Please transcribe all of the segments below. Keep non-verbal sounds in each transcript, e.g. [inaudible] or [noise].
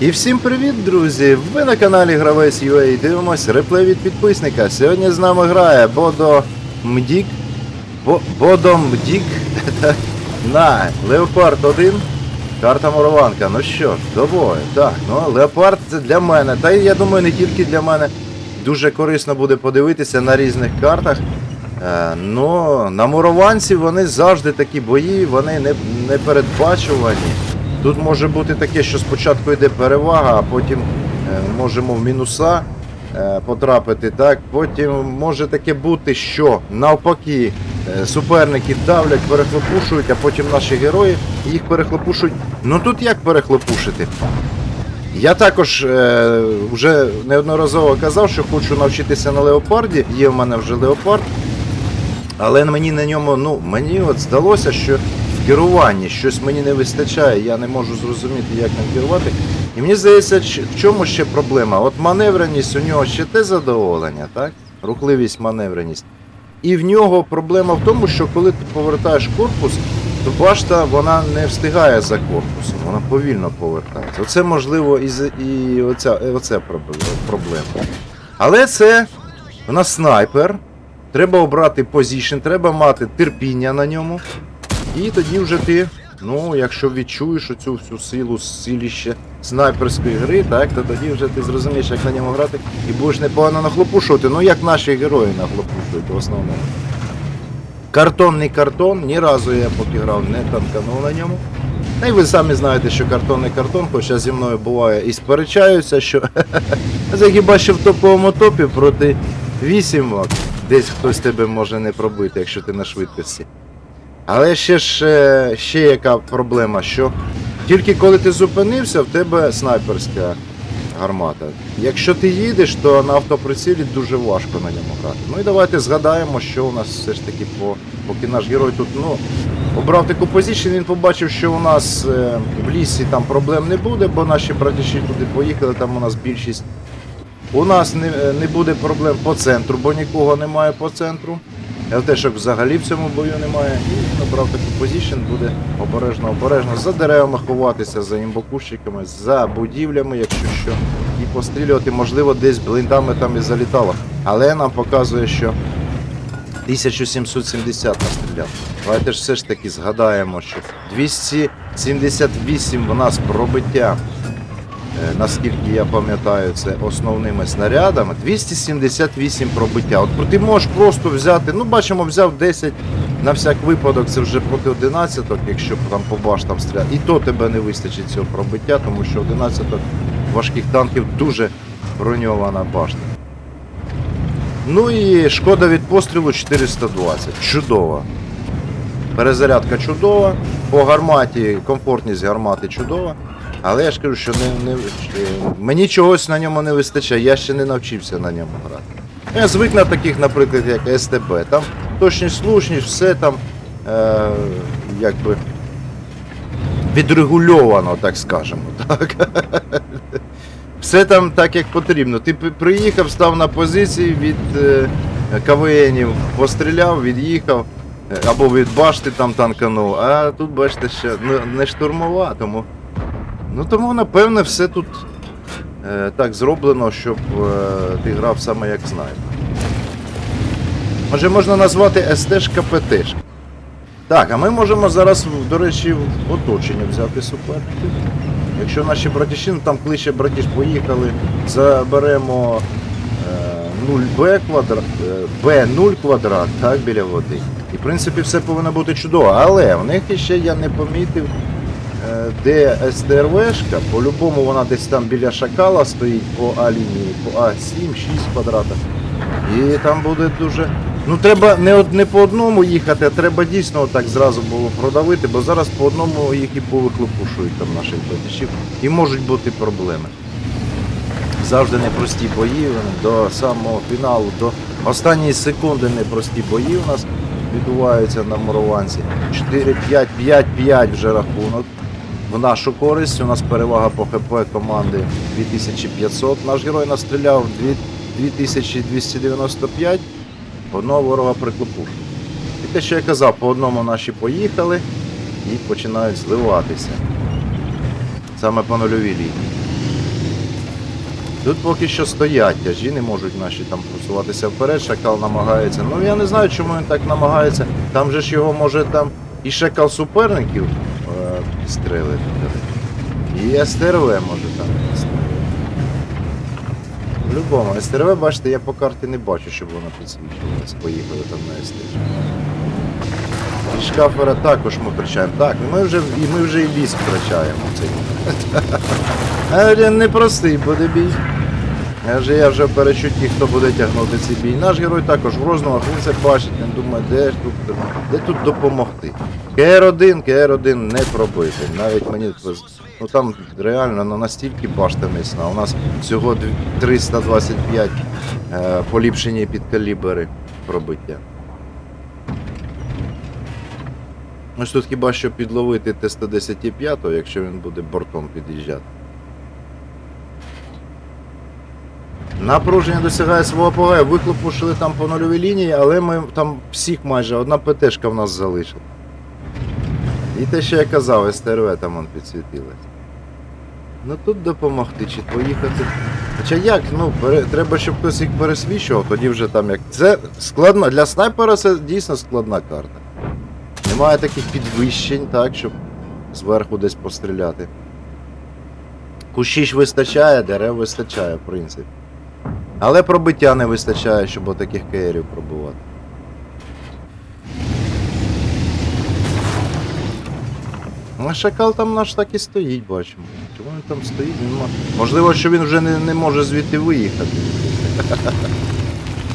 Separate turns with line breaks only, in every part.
І всім привіт, друзі! Ви на каналі Гравець UA і дивимось реплей від підписника. Сьогодні з нами грає Бодо Мдік. Бо, Бодо Мдік [laughs] на Леопард 1. Карта Мурованка. Ну що ж, до бою. Так, ну Леопард це для мене. Та я думаю, не тільки для мене. Дуже корисно буде подивитися на різних картах. Е, ну, на мурованці вони завжди такі бої, вони не, не передбачувані. Тут може бути таке, що спочатку йде перевага, а потім е, можемо в мінуса е, потрапити. Так, потім може таке бути, що навпаки е, суперники давлять, перехлопушують, а потім наші герої їх перехлопушують. Ну тут як перехлопушити? Я також е, вже неодноразово казав, що хочу навчитися на леопарді. Є в мене вже леопард. Але мені на ньому, ну, мені от здалося, що керуванні щось мені не вистачає, я не можу зрозуміти, як ним керувати. І мені здається, в чому ще проблема? От маневреність у нього ще те задоволення, так? Рухливість, маневреність. І в нього проблема в тому, що коли ти повертаєш корпус, то башта вона не встигає за корпусом, вона повільно повертається. Оце можливо і, і оця, і оце проблема-. Але це у нас снайпер. Треба обрати позішн, треба мати терпіння на ньому. І тоді вже ти, ну, якщо відчуєш оцю всю силу, силіще снайперської гри, так, то тоді вже ти зрозумієш, як на ньому грати, і будеш непогано нахлопушувати, ну як наші герої нахлопушують в основному. Картонний картон, ні разу я поки грав, не танканув на ньому. Та й ви самі знаєте, що картонний картон, хоча зі мною буває і сперечаються, що [laughs] це хіба що в топовому топі проти вісімок. Десь хтось тебе може не пробити, якщо ти на швидкості. Але ще ж е, ще яка проблема, що тільки коли ти зупинився, в тебе снайперська гармата. Якщо ти їдеш, то на автоприцілі дуже важко на ньому грати. Ну і давайте згадаємо, що у нас все ж таки по. Поки наш герой тут ну, обрав таку позицію, він побачив, що у нас е, в лісі там проблем не буде, бо наші братіші туди поїхали, там у нас більшість. У нас не, не буде проблем по центру, бо нікого немає по центру. ЛТшок взагалі в цьому бою немає. І він обрав таку позицію, буде обережно, обережно за деревами ховатися, за імбокущиками, за будівлями, якщо що, і пострілювати, можливо, десь блиндами там і залітало. Але нам показує, що 1770 настріляв. Давайте ж все ж таки згадаємо, що 278 в нас пробиття. Е, Наскільки я пам'ятаю, це основними снарядами 278 пробиття. От ти можеш просто взяти, ну бачимо, взяв 10 на всяк випадок, це вже проти 11, якщо там по баштам стріляти. І то тебе не вистачить цього пробиття, тому що 11 важких танків дуже броньована башта. Ну і шкода від пострілу 420. Чудово. Перезарядка чудова. По гарматі, комфортність гармати чудова. Але я ж кажу, що не, не, мені чогось на ньому не вистачає, я ще не навчився на ньому грати. Я звик на таких, наприклад, як СТБ. Там точність, слушність, все там е, якби відрегульовано, так скажемо. [laughs] Так? Все там так, як потрібно. Ти приїхав, став на позиції від е, КВНів, постріляв, від'їхав. е, Або від башти там танканув, а тут, бачите, ще не штурмова, тому. Ну тому, напевне, все тут е, так зроблено, щоб е, ти грав саме як снайпер. Може можна назвати СТшка ПТшка. Так, а ми можемо зараз, до речі, в оточення взяти суперників. Якщо наші братіші, ну там кличе братіш поїхали, заберемо е, 0Б квадрат, е, Б0 квадрат, так, біля води. І в принципі все повинно бути чудово. Але в них ще я не помітив, де СТРВшка. По-любому вона десь там біля шакала стоїть по А лінії, по А7, 6 квадратах. І там буде дуже. Ну треба не, од- не по одному їхати, а треба дійсно так зразу було продавити, бо зараз по одному їх і повихлопушують там наших братішів. І можуть бути проблеми. Завжди непрості бої до самого фіналу, до останньої секунди непрості бої у нас відбуваються на мурованці. 4-5-5-5 вже рахунок. В нашу користь у нас перевага по ХП команди 2500. Наш герой настріляв 2295. Одного ворога приклопуш. І те, що я казав, по одному наші поїхали і починають зливатися. Саме по нульовій лінії. Тут поки що стоять тяжі, не можуть наші там просуватися вперед, шакал намагається. Ну я не знаю, чому він так намагається. Там же ж його може там і шакал суперників е, стрелити. І СТРВ може там. По-любому, СТРВ, бачите, я по карті не бачу, щоб вона підсвічувалося. Поїхали там на СТ. І шкафера також ми втрачаємо. Так, ми вже, і ми вже і ліс втрачаємо цей [laughs] він непростий буде бій. Я вже, я вже перечутті, хто буде тягнути цей бій. Наш герой також в роздумах, він це бачить, він думає, де ж тут, де тут допомогти. КР-1, КР-1 не пробити. Навіть мені ну там реально ну, настільки башта міцна. У нас всього 325 е, поліпшені під калібри пробиття. Ось тут хіба що підловити Т-110-5, якщо він буде бортом під'їжджати. Напруження досягає свого апогею. Вихлопушили там по нульовій лінії, але ми там всіх майже одна ПТшка в нас залишила. І те, що я казав, СТРВ там он підсвітилась. Ну тут допомогти чи поїхати. Хоча як, ну, пере... треба, щоб хтось їх пересвічував, тоді вже там як. Це складно. Для снайпера це дійсно складна карта. Немає таких підвищень, так, щоб зверху десь постріляти. Кущі ж вистачає, дерев вистачає, в принципі. Але пробиття не вистачає, щоб отаких кейрів пробувати. Ну, шакал там наш так і стоїть, бачимо. Чому він там стоїть? Він Можливо, що він вже не, не може звідти виїхати.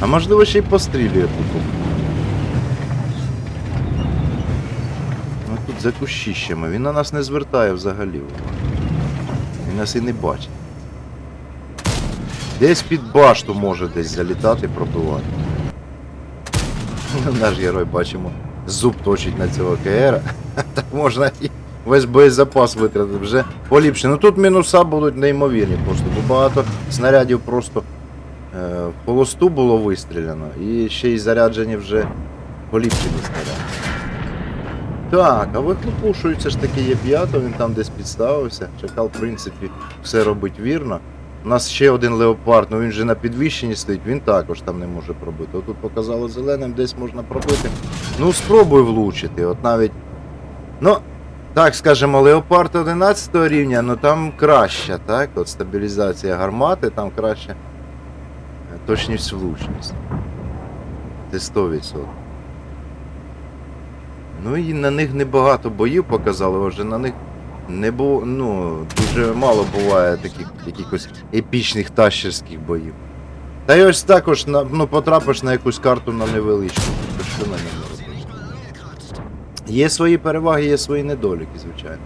А можливо, ще й пострілює тупо. Ну тут за кущищами. Він на нас не звертає взагалі. Він нас і не бачить. Десь під башту може десь залітати, пробивати. Наш герой бачимо, зуб точить на цього КР. [laughs] Так можна і весь боєзапас витратити. Вже поліпше. Ну тут мінуса будуть неймовірні просто, бо багато снарядів просто е, в холосту було вистріляно, і ще й заряджені вже поліпшені снаряди. Так, а вихлопушується ж таки є п'ято, він там десь підставився. Чакал, в принципі, все робить вірно. У нас ще один леопард, ну він же на підвищенні стоїть, він також там не може пробити. Отут показало зеленим, десь можна пробити. Ну, спробуй влучити. От навіть. Ну, так скажемо, леопард 11 рівня, ну там краще, так? От стабілізація гармати, там краще. Точність влучність. Це 100%. Ну і на них небагато боїв показали, вже на них не було, ну, дуже мало буває таких якихось епічних тащерських боїв. Та й ось також на, ну, потрапиш на якусь карту на невеличку, що на ньому робиш? Є свої переваги, є свої недоліки, звичайно.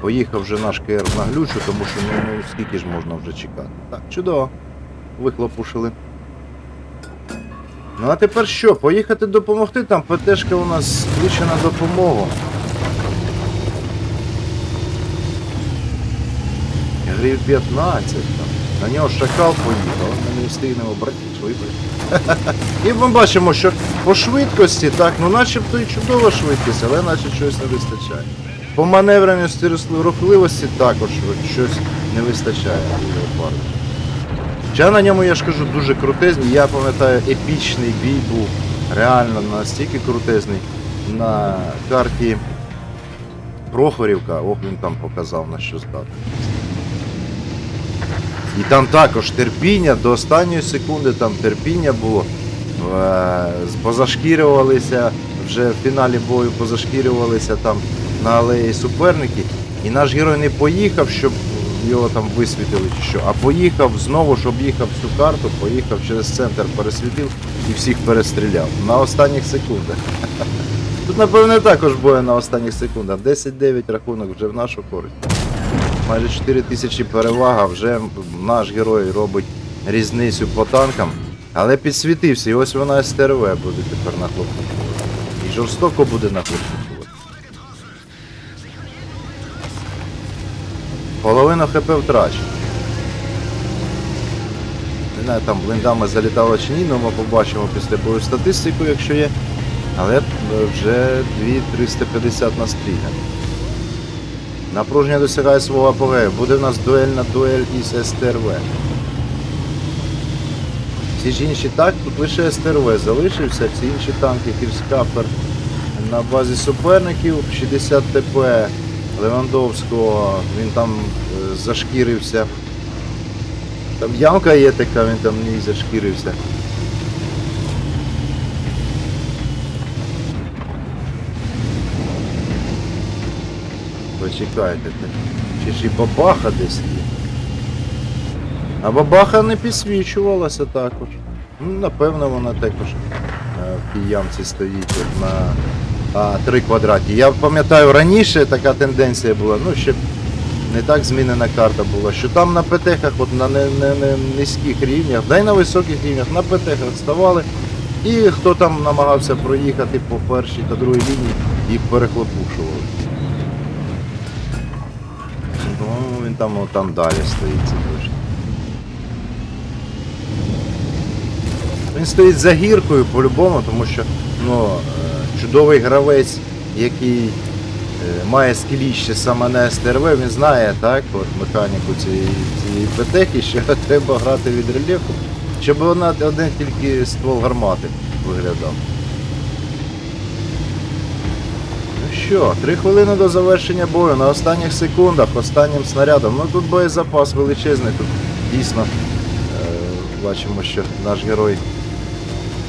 Поїхав вже наш КР на глючу, тому що ну, ну скільки ж можна вже чекати. Так, чудово. Вихлопушили. Ну а тепер що? Поїхати допомогти? Там ПТшка у нас кличе на допомогу. Грів 15 там. На нього шакал поїхав, ми не встигнемо брати вибрати. [laughs] І ми бачимо, що по швидкості, так, ну начебто і чудова швидкість, але наче щось не вистачає. По маневреності рухливості також щось не вистачає у леопарда. Хоча на ньому, я ж кажу, дуже крутезний. Я пам'ятаю, епічний бій був реально настільки крутезний на карті Прохорівка. Ох, він там показав на що здатний. І там також терпіння до останньої секунди там терпіння було. Е, Позашкірювалися, вже в фіналі бою позашкірювалися там на алеї суперники. І наш герой не поїхав, щоб його там висвітили чи що, а поїхав знову ж об'їхав всю карту, поїхав через центр, пересвітив і всіх перестріляв. На останніх секундах. [laughs] Тут, напевне, також бою на останніх секундах. 10-9 рахунок вже в нашу користь. Майже 4 тисячі перевага, вже наш герой робить різницю по танкам. Але підсвітився, і ось вона СТРВ буде тепер нахлопнути. І жорстоко буде нахлопнути. Половина ХП втрачена. Не знаю, там блиндами залітало чи ні, але ми побачимо після бою статистику, якщо є. Але е, вже 2350 настріляно. Напруження досягає свого апогею. Буде в нас дуельна дуель із СТРВ. Всі ж інші так, тут лише СТРВ залишився, всі інші танки Кірскапер на базі суперників 60 ТП Левандовського, він там е, зашкірився. Там ямка є така, він там не зашкірився. Почекайте, чи ж і бабаха десь є? А бабаха не підсвічувалася також. Ну, напевно, вона також е, в тій ямці стоїть на 3 квадраті. Я пам'ятаю, раніше така тенденція була, ну ще не так змінена карта була, що там на ПТХах, от на не, не, не низьких рівнях, да й на високих рівнях, на ПТХах ставали. І хто там намагався проїхати по першій та другій лінії, їх перехлопушували. Ну, він там, там далі стоїть, це. Він стоїть за гіркою по-любому, тому що ну, чудовий гравець, який е, має скіліще саме на СТРВ, він знає так, от механіку цієї, цієї ПТХи, що [laughs] треба грати від рельєфу, щоб вона один тільки ствол гармати виглядав. Ну що, три хвилини до завершення бою. На останніх секундах, останнім снарядом. Ну тут боєзапас величезний, тут дійсно е, бачимо, що наш герой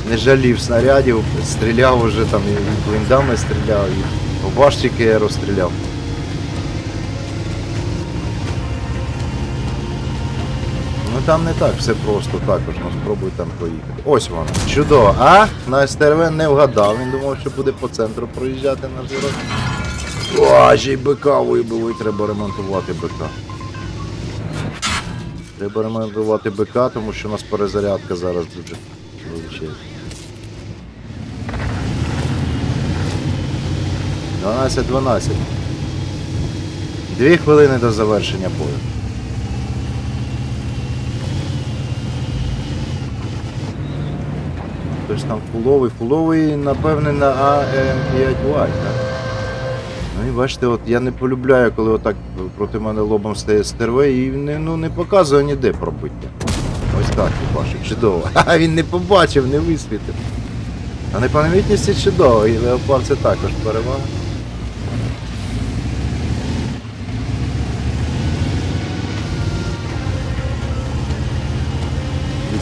не жалів снарядів, стріляв уже там і блиндами стріляв, і по башті КРу стріляв. Ну там не так, все просто також, ну спробуй там поїхати. Ось вона. Чудово. А на СТРВ не вгадав, він думав, що буде по центру проїжджати наш герой. О, ще й БК вибило, і треба ремонтувати БК. Треба ремонтувати БК, тому що у нас перезарядка зараз дуже величезна. 12-12. Дві хвилини до завершення бою. Хтось там фуловий, фуловий, напевне, на АМ5Y, так? Ну і бачите, от я не полюбляю, коли отак проти мене лобом стає стерве і не, ну, не показує ніде пробиття. Ось так, бачиш, чудово. [laughs] А він не побачив, не висвітив. А непомітність це чудово, і леопард це також перевага.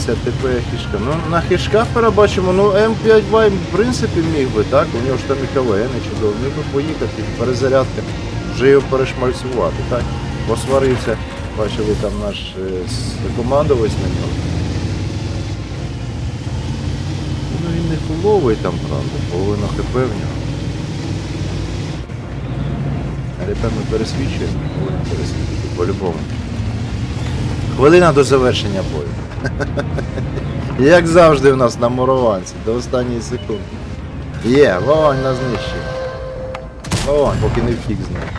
50 ТП хішка. Ну, на хішках перебачимо, ну М5 Вай в принципі міг би, так? У нього ж там і КВН чудово, міг би поїхати, перезарядка, вже його перешмальцювати, так? Посварився, бачили там наш е, командувач на нього. Ну він не фуловий там, правда, половина ХП в нього. Але певно пересвічує, повинен пересвічити по-любому. Хвилина до завершення бою. [laughs] Як завжди в нас на мурованці, до останньої секунди. Є, вогонь на знищення. Вогонь, поки не втік з ним.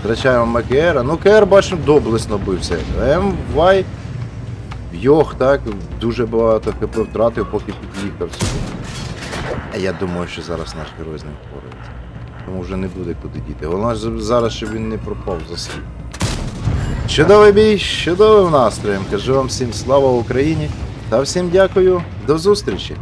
Втрачаємо МКР. Ну КР бачимо доблесно бився. МВай Йох, так, дуже багато ХП втратив, поки під'їхав сюди. А я думаю, що зараз наш герой з ним впорається. Тому вже не буде куди діти. Головне зараз, щоб він не пропав за слід. Чудовий бій, чудовим настроєм. Кажу вам всім слава Україні та всім дякую. До зустрічі!